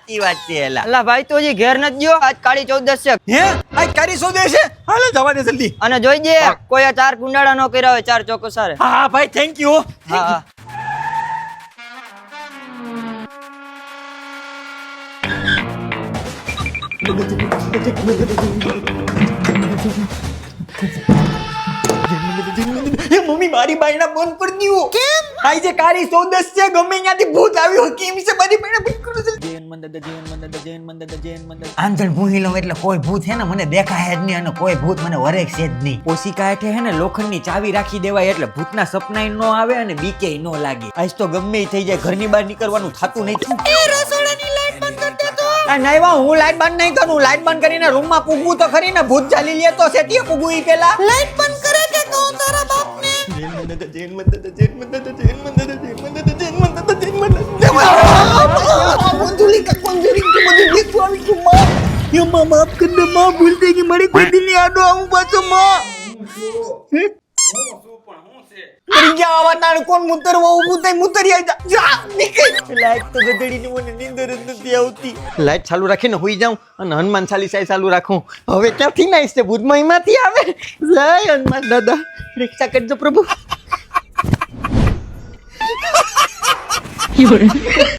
સાચી વાત છે એલા. અલા ભાઈ તો હજી ઘેર નથી ગયો? આજ કાળી ચૌદશ છે હે? આ કરી શું દે છે હાલો જવા દે જલ્દી. અને જોઈ દે કોઈ આ ચાર કુંડાળા નો કર્યા હોય ચાર ચોકો સારે હા હા ભાઈ થેન્ક યુ હા મમ્મી મારી બંધ કરી દીવો કેમ? આઈ જે કારી ચૌદશ છે ગમે ત્યાંથી ભૂત આવ્યું કેમ છે? મારી બાયણા બંધ કરી દે જૈન મંદિર જૈન મંદિર જૈન મંદિર આંધણ ભૂહી લઉં એટલે કોઈ ભૂત છે ને મને દેખાય જ નહીં અને કોઈ ભૂત મને વરે છે જ નહીં. ઓશિકા હેઠે હે ને લોખંડની ચાવી રાખી દેવાય એટલે ભૂતના સપનાય ન આવે અને બીકે ન લાગે. આજ તો ગમે થઈ જાય ઘરની બહાર નીકળવાનું થતું નહીં આ નહીં વા હું લાઈટ બંધ નહીં કરું. લાઈટ બંધ કરીને રૂમમાં પૂગવું તો ખરી ને ભૂત ચાલી લે તો છે તે પૂગવું ઈ પેલા? લાઈટ બંધ કરે કે કહું તારા બાપને? યો માં, માફ કર દે, માં, ભૂલ થઈ ગઈ. મારી કોઈ દિલની આડો આવું પાછો, માં. મરી ગયા આવા તાણ કોણ મુતરવા ઊભું થઈ મુતરી આઈ જા, નીકળ. લાઈટ તો ગધડીની મને નીંદર જ નથી આવતી. લાઈટ ચાલુ રાખીને હોઈ જાઉં અને હનુમાન ચાલીસા ચાલુ રાખું. હવે ક્યાંથી નાઈશ છે ભૂતમાં? એમાંથી આવે. જય હનુમાન દાદા. રિક્ષા કરજો પ્રભુ.